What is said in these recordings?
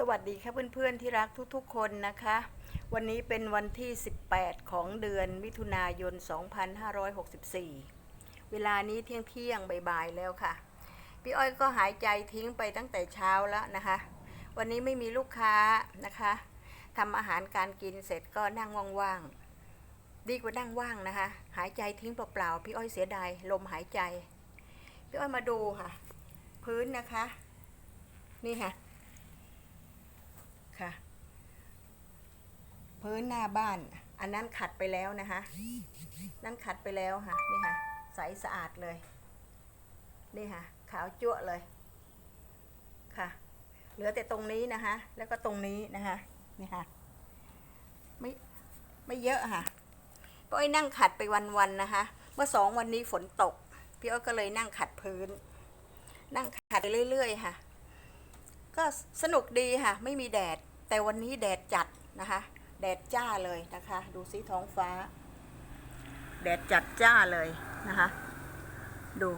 สวัสดีค่ะเพื่อนๆที่รักทุกๆคนนะคะ วันนี้เป็นวันที่ 18 ของเดือนมิถุนายน 2564 เวลานี้เที่ยงเที่ยงบ่ายๆแล้วค่ะ พี่อ้อยก็หายใจทิ้งไปตั้งแต่เช้าแล้วนะคะ วันนี้ไม่มีลูกค้านะคะทำอาหารการกินเสร็จก็นั่งว่างๆดีกว่านั่งว่างนะคะ หายใจทิ้งเปล่าๆพี่อ้อยเสียดายลมหายใจ พี่อ้อยมาดูค่ะ พื้นนะคะ นี่ค่ะ ค่ะ พื้นหน้าบ้าน อันนั้นขัดไปแล้วนะคะนั่นขัดไปแล้วค่ะ นี่ค่ะ ใสสะอาดเลย นี่ค่ะ ขาวจั่วเลยค่ะ เหลือแต่ตรงนี้นะคะ แล้วก็ตรงนี้นะคะนี่ค่ะ ไม่ไม่เยอะค่ะพี่อ้อยนั่งขัดไปวันๆนะคะ เมื่อสองวันนี้ฝนตก พี่อ้อยก็เลยนั่งขัดพื้น นั่งขัดไปเรื่อย ๆ ค่ะ ก็สนุกดีค่ะ ไม่มีแดด แต่วันนี้แดดจัดนะคะ แดดจ้าเลยนะคะ ดูสิท้องฟ้า แดดจัดจ้าเลยนะคะ ดู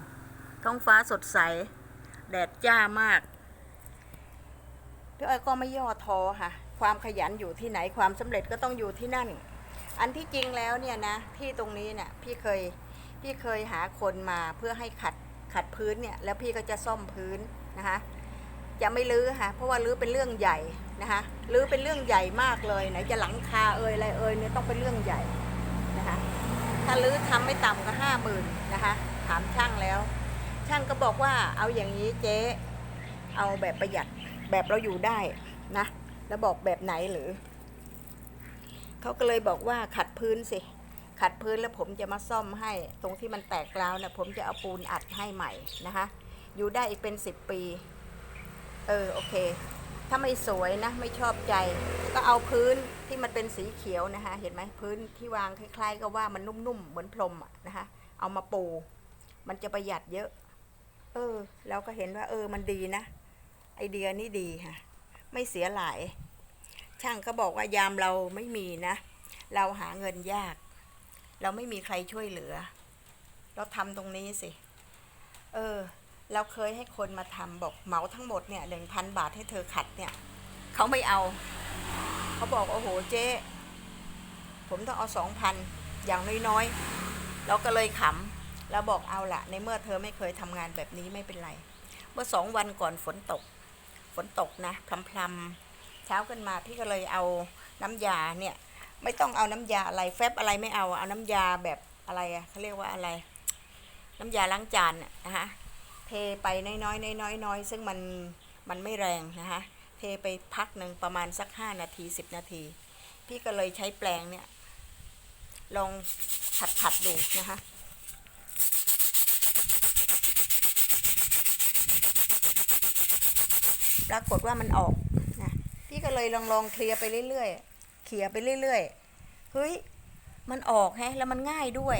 ท้องฟ้าสดใส แดดจ้ามากพี่อ้อยก็ไม่ย่อท้อค่ะ ความขยันอยู่ที่ไหนความสำเร็จก็ต้องอยู่ที่นั่น อันที่จริงแล้วเนี่ยนะ ที่ตรงนี้เนี่ยพี่เคยพี่เคยหาคนมาเพื่อให้ขัดขัดพื้นเนี่ย แล้วพี่ก็จะซ่อมพื้นนะคะ จะไม่ลื้อค่ะเพราะว่าลื้อเป็นเรื่องใหญ่นะคะลื้อเป็นเรื่องใหญ่มากเลยไหนจะหลังคาเอ่ยอะไรเอ่ยเนี่ยต้องเป็นเรื่องใหญ่นะคะถ้าลื้อทำไม่ต่ำก็ห้าหมื่นนะคะถามช่างแล้ว ช่างก็บอกว่าเอาอย่างนี้เจ๊เอาแบบประหยัดแบบเราอยู่ได้นะแล้วบอกแบบไหนหรือเขาก็เลยบอกว่าขัดพื้นสิขัดพื้นแล้วผมจะมาซ่อมให้ ตรงที่มันแตกร้าวนะผมจะเอาปูนอัดให้ใหม่นะคะ อยู่ได้อีกเป็นสิบปี เออโอเค ถ้าไม่สวยนะ ไม่ชอบใจ ก็เอาพื้นที่มันเป็นสีเขียวนะคะ เห็นไหมพื้นที่วางคล้าย ๆ ก็ว่ามันนุ่มๆเหมือนพรมนะคะ เอามาปู มันจะประหยัดเยอะ เออเราก็เห็นว่า เออมันดีนะ ไอเดียนี่ดีค่ะ ไม่เสียหลาย ช่างก็บอกว่ายามเราไม่มีนะ เราหาเงินยาก เราไม่มีใครช่วยเหลือ เราทำตรงนี้สิ เออ เราเคยให้คนมาทำบอกเหมาทั้งหมดเนี่ยหนึ่งพันบาทให้เธอขัดเนี่ยเขาไม่เอา เขาบอกโอ้โหเจ๊ผมต้องเอาสองพันอย่างน้อยๆเราก็เลยขำเราบอกเอาละในเมื่อเธอไม่เคยทำงานแบบนี้ไม่เป็นไร เมื่อสองวันก่อนฝนตก ฝนตกนะพรำๆเช้าขึ้นมาพี่ก็เลยเอาน้ำยาเนี่ย ไม่ต้องเอาน้ำยาอะไรแฟบอะไรไม่เอาเอาน้ำยาแบบอะไรอะเขาเรียกว่าอะไร น้ำยาล้างจานน่ะนะคะ เทไปน้อยๆน้อยๆน้อยๆซึ่งมันมันไม่แรงนะคะเทไปพักหนึ่งประมาณสักห้านาทีสิบนาที พี่ก็เลยใช้แปลงเนี่ย ลองขัดขัดๆดูนะคะปรากฏว่ามันออกนะพี่ก็เลยลองลองเคลียร์ไปเรื่อยๆเคลียร์ไปเรื่อยๆเฮ้ยมันออกแฮะแล้วมันง่ายด้วย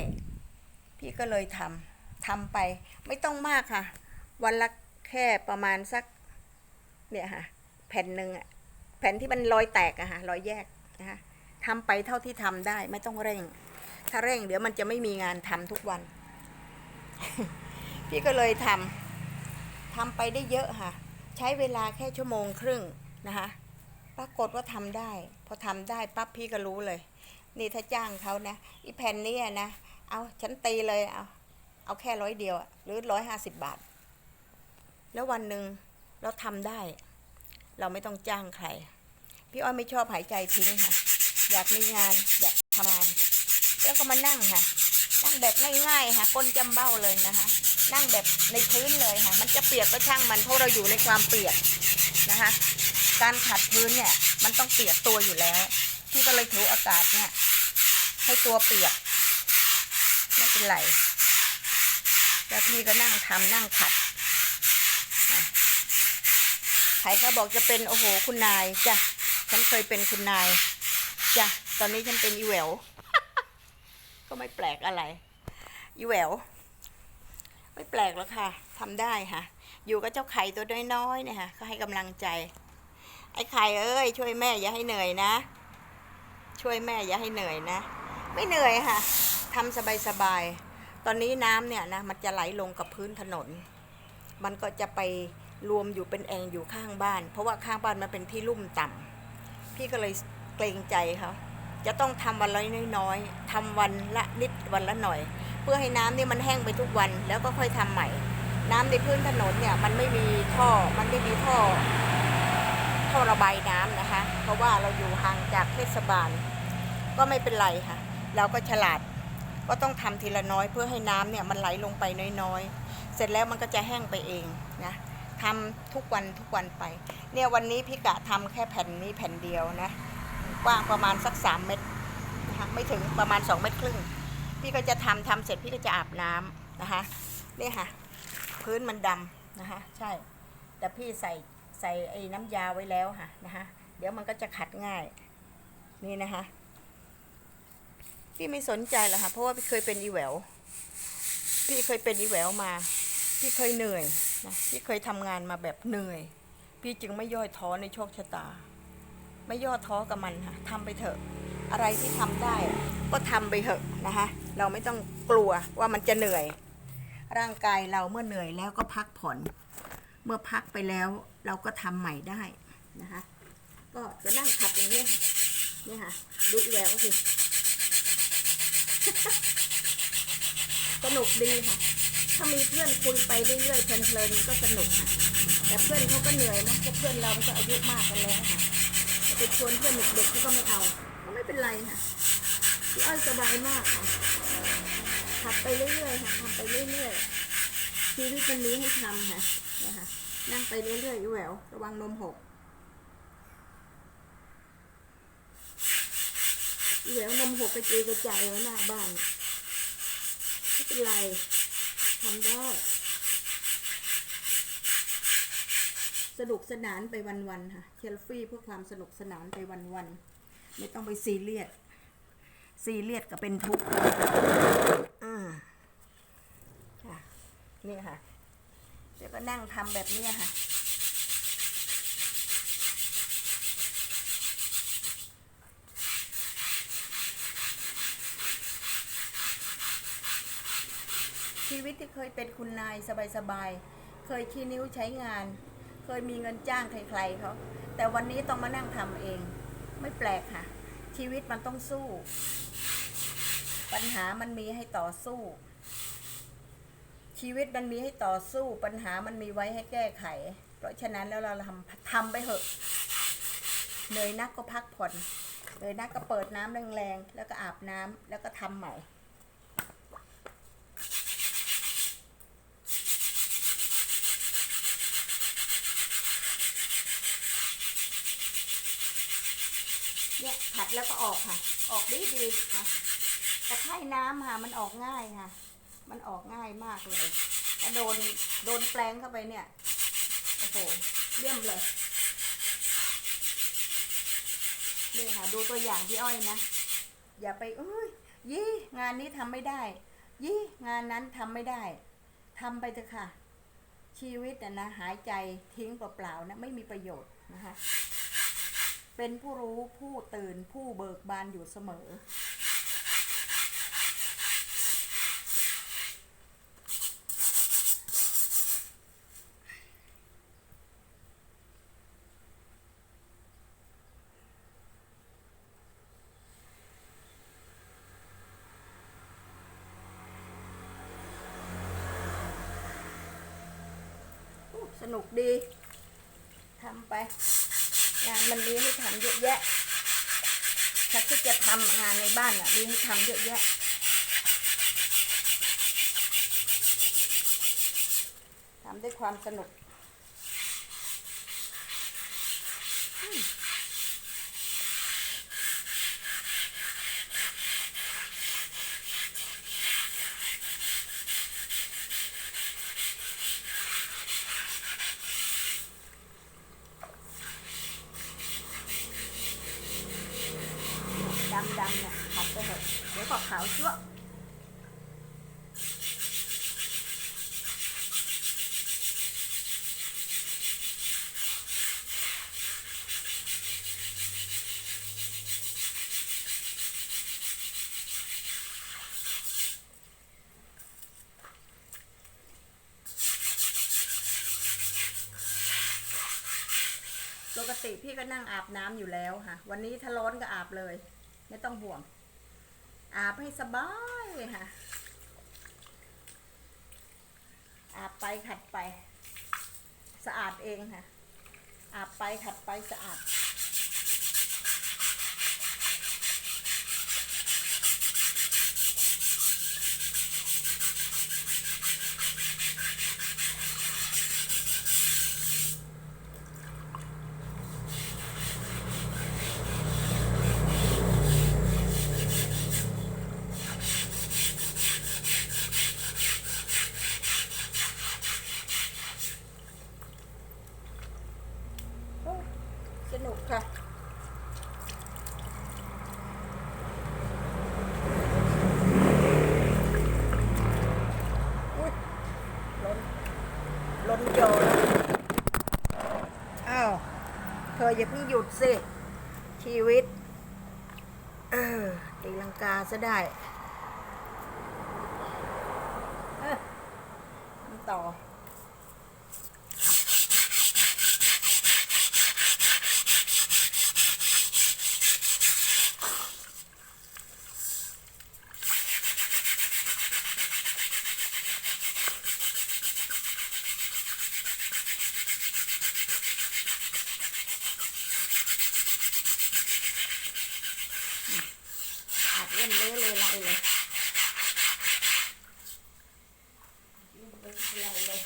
พี่ก็เลยทำ ทำไป ไม่ต้องมากค่ะ วันละแค่ประมาณสัก เนี่ยค่ะ แผ่นหนึ่งอะแผ่นที่มันรอยแตกอะค่ะรอยแยกนะคะทำไปเท่าที่ทำได้ไม่ต้องเร่ง ถ้าเร่งเดี๋ยวมันจะไม่มีงานทำทุกวัน พี่ก็เลยทำทำไปได้เยอะค่ะ ใช้เวลาแค่ชั่วโมงครึ่งนะคะปรากฏว่าทำได้ พอทำได้ปั๊บพี่ก็รู้เลย นี่ถ้าจ้างเขานะอีแผ่นนี้อะนะเอาฉันตีเลยเอา เอาแค่ร้อยเดียวหรือร้อยห้าสิบบาท แล้ววันหนึ่งเราทำได้ เราไม่ต้องจ้างใคร พี่อ้อยไม่ชอบหายใจทิ้งค่ะ อยากมีงานอยากทำงาน แล้วก็มานั่งค่ะ นั่งแบบง่ายๆค่ะก้นจำเบ้าเลยนะคะ นั่งแบบในพื้นเลยค่ะ มันจะเปียกก็ช่างมันเพราะเราอยู่ในความเปียกนะคะ การขัดพื้นเนี่ยมันต้องเปียกตัวอยู่แล้วพี่ก็เลยถูอากาศเนี่ยให้ตัวเปียกไม่เป็นไร แล้วพี่ก็นั่งทำนั่งขัดใครก็บอกจะเป็นโอ้โหคุณนายจ้ะฉันเคยเป็นคุณนายจ้ะตอนนี้ฉันเป็นอีแหววก็ไม่แปลกอะไรอีแหววไม่แปลกหรอกค่ะทำได้ค่ะ อยู่กับเจ้าไข่ตัวน้อยๆเนี่ยค่ะก็ให้กำลังใจ ไอ้ไข่เอ้ยช่วยแม่อย่าให้เหนื่อยนะ ช่วยแม่อย่าให้เหนื่อยนะ ไม่เหนื่อยค่ะทำสบายๆ ตอนนี้น้ำเนี่ยนะมันจะไหลลงกับพื้นถนน มันก็จะไปรวมอยู่เป็นแองอยู่ข้างบ้าน เพราะว่าข้างบ้านมันเป็นที่ลุ่มต่ำพี่ก็เลยเกรงใจเขาจะต้องทำวันละน้อยๆทำวันละนิดวันละหน่อย เพื่อให้น้ำเนี่มันแห้งไปทุกวันแล้วก็ค่อยทำใหม่ น้ำในพื้นถนนเนี่ยมันไม่มีท่อมันไม่มีท่อท่อระบายน้ำนะคะ เพราะว่าเราอยู่ห่างจากเทศบาล ก็ไม่เป็นไรค่ะ เราก็ฉลาด ก็ต้องทำทีละน้อยเพื่อให้น้ำเนี่ยมันไหลลงไปน้อยๆ เสร็จแล้วมันก็จะแห้งไปเองนะทำทุกวันทุกวันไป เนี่ยวันนี้พี่กะทำแค่แผ่นนี้แผ่นเดียวนะกว้างประมาณสักสามเมตรนะคะไม่ถึงประมาณสองเมตรครึ่ง พี่ก็จะทำทำเสร็จพี่ก็จะอาบน้ำนะคะนี่ค่ะ พื้นมันดำนะคะใช่ แต่พี่ใส่ใส่ไอ้น้ำยาไว้แล้วค่ะนะคะเดี๋ยวมันก็จะขัดง่ายนี่นะคะ พี่ไม่สนใจหรอกค่ะ เพราะว่าพี่เคยเป็นอีแหววพี่เคยเป็นอีแหววมา พี่เคยเหนื่อยนะพี่เคยทำงานมาแบบเหนื่อย พี่จึงไม่ย่อท้อในโชคชะตา ไม่ย่อท้อกับมันค่ะทำไปเถอะ อะไรที่ทำได้ก็ทำไปเถอะนะคะ เราไม่ต้องกลัวว่ามันจะเหนื่อย ร่างกายเราเมื่อเหนื่อยแล้วก็พักผ่อน เมื่อพักไปแล้วเราก็ทำใหม่ได้นะคะ ก็จะนั่งขัดอย่างนี้นี่ค่ะดูอีแววสิ สนุกดีค่ะ ถ้ามีเพื่อนคุยไปเรื่อยๆเพลินๆมันก็สนุกค่ะแต่เพื่อนเขาก็เหนื่อยนะเพราะเพื่อนเราก็อายุมากกันแล้วค่ะจะไปชวนเพื่อนเด็กๆเขาก็ไม่เอาก็ไม่เป็นไรค่ะพี่อ้อยสบายมากค่ะขับไปเรื่อยๆค่ะทำไปเรื่อยๆชีวิตมันนี้ให้ทำค่ะนะคะนั่งไปเรื่อยๆอีแหววระวังนมหก อีแหวนมหกกระจุยกระจายไว้หน้าบ้านไม่เป็นไรทำได้ สนุกสนานไปวันๆค่ะเชลฟี่เพื่อความสนุกสนานไปวันๆไม่ต้องไปซีเรียสซีเรียสก็เป็นทุกข์อ่าค่ะนี่ค่ะเดี๋ยวก็นั่งทำแบบนี้ค่ะ ชีวิตที่เคยเป็นคุณนายสบายๆ เคยขี้นิ้วใช้งาน เคยมีเงินจ้างใครๆเขา แต่วันนี้ต้องมานั่งทำเอง ไม่แปลกค่ะ ชีวิตมันต้องสู้ ปัญหามันมีให้ต่อสู้ ชีวิตมันมีให้ต่อสู้ ปัญหามันมีไว้ให้แก้ไข เพราะฉะนั้นแล้วเราทำทำไปเถอะเหนื่อยนักก็พักผ่อนเหนื่อยนักก็เปิดน้ำแรงๆ แล้วก็อาบน้ำแล้วก็ทำใหม่ เนี่ยขัดแล้วก็ออกค่ะ ออกดีดีค่ะตะไคร่น้ำค่ะมันออกง่ายค่ะ มันออกง่ายมากเลยถ้าโดนโดนแปลงเข้าไปเนี่ยโอ้โหเลี่ยมเลยนี่ค่ะ ดูตัวอย่างพี่อ้อยนะ อย่าไปเอ้ยยี่งานนี้ทำไม่ได้ ยี่งานนั้นทำไม่ได้ทำไปเถอะค่ะ ชีวิตนะหายใจทิ้งเปล่าๆนะไม่มีประโยชน์นะคะ เป็นผู้รู้ผู้ตื่นผู้เบิกบานอยู่เสมออสนุกดีทำไป งานมันมีให้ทำเยอะแยะถ้าคิดจะทำงานในบ้านอะมีให้ทำเยอะแยะทำด้วยความสนุกอืมดำๆเนี่ยขัดไปเถอะเดี๋ยวก็ขาวชั่วะ ป กติพี่ก็นั่งอาบน้ำอยู่แล้วค่ะ วันนี้ถ้าร้อนก็อาบเลย ไม่ต้องห่วง อาบให้สบายค่ะ อาบไปขัดไป สะอาดเองค่ะ อาบไปขัดไปสะอาด โอ้สนุกค่ะ อุ๊ยล้นล้น โจแล้วอ้าวเธออย่าเพิ่งหยุดสิ ชีวิต เออตีลังกาซะได้เอ้อมาต่อ อาบเล่นเละเลยไรเลยเล่นเป็นไรเลย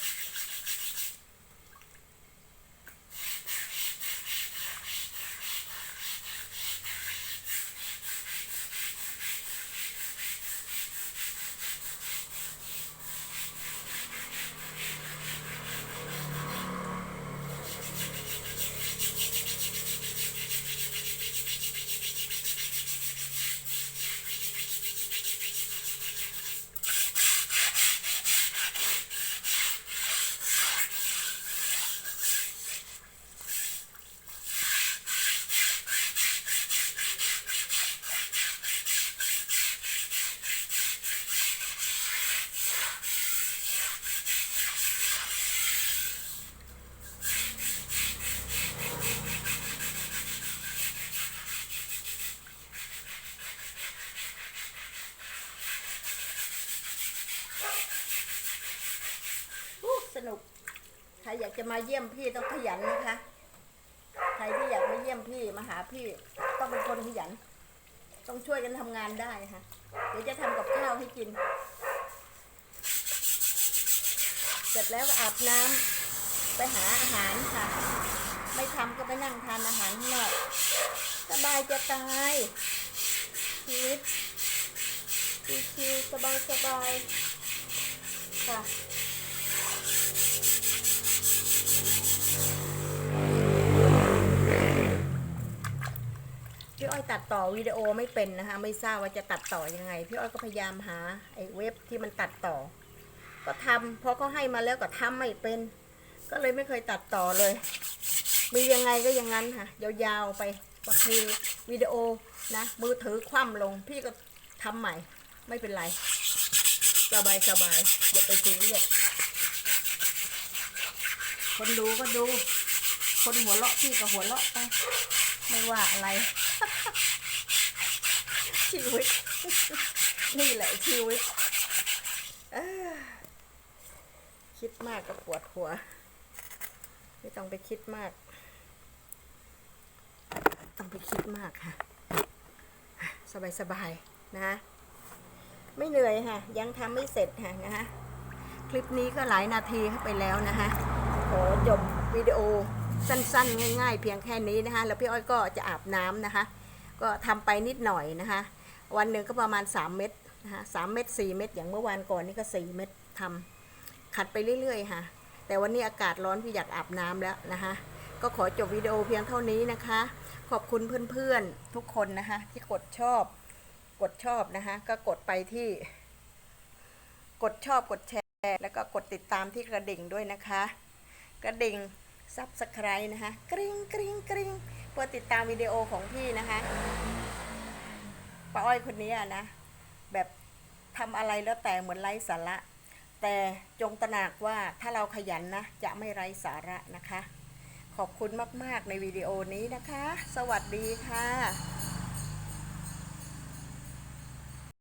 อู้สนุก ใครอยาก จะมาเยี่ยมพี่ต้องขยันนะคะ ใครที่อยากมาเยี่ยมพี่มาหาพี่ต้องเป็นคนขยัน ต้องช่วยกันทำงานได้ค่ะ เดี๋ยวจะทำกับข้าวให้กิน เสร็จแล้วก็อาบน้ำไปหาอาหารค่ะ ไม่ทำก็ไปนั่งทานอาหารนอกสบายจะตายชีวิตชิวๆสบายๆค่ะ พี่อ้อย ตัดต่อวิดีโอไม่เป็นนะคะ ไม่ทราบว่าจะตัดต่อยังไง พี่อ้อยก็พยายามหาไอ้เว็บที่มันตัดต่อ ก็ทำพอเขาให้มาแล้วก็ทำไม่เป็น ก็เลยไม่เคยตัดต่อเลย มียังไงก็อย่างนั้นค่ะ ยาวๆไปบางทีวิดีโอนะมือถือคว่ำลง พี่ก็ทำใหม่ ไม่เป็นไร สบายสบายอย่าไปซีเรียสคนดูก็ดู คนหัวเราะพี่ก็หัวเราะไป ไม่ว่าอะไร ชีวิต นี่แหละชีวิตคิดมากก็ปวดหัว ไม่ต้องไปคิดมาก ต้องไปคิดมากค่ะ สบายสบายๆนะ ไม่เหนื่อยค่ะ ยังทำไม่เสร็จค่ะนะคะคลิปนี้ก็หลายนาทีเข้าไปแล้วนะคะขอจบวิดีโอสั้นๆ ง่าย ๆ เพียงแค่นี้นะคะ แล้วพี่อ้อยก็จะอาบน้ำนะคะ ก็ทำไปนิดหน่อยนะคะ วันหนึ่งก็ประมาณ 3 เม็ดนะคะสามเม็ด4เม็ดอย่างเมื่อวานก่อนนี่ก็ 4 เม็ดทำขัดไปเรื่อยๆค่ะ แต่วันนี้อากาศร้อนพี่อยากอาบน้ำแล้วนะคะก็ขอจบวิดีโอเพียงเท่านี้นะคะ ขอบคุณเพื่อนๆทุกคนนะคะ ที่กดชอบ กดชอบนะคะ ก็กดไปที่ กดชอบกดแชร์แล้วก็กดติดตามที่กระดิ่งด้วยนะคะ กระดิ่งซับสไครต์นะคะ กริ๊งกริ๊งกริ๊งเพื่อติดตามวิดีโอของพี่นะคะ ป้าอ้อยคนนี้อะนะ แบบทำอะไรแล้วแต่เหมือนไร้สาระ แต่จงตระหนักว่าถ้าเราขยันนะ จะไม่ไร้สาระนะคะ ขอบคุณมาก ๆ ในวิดีโอนี้นะคะ สวัสดีค่ะ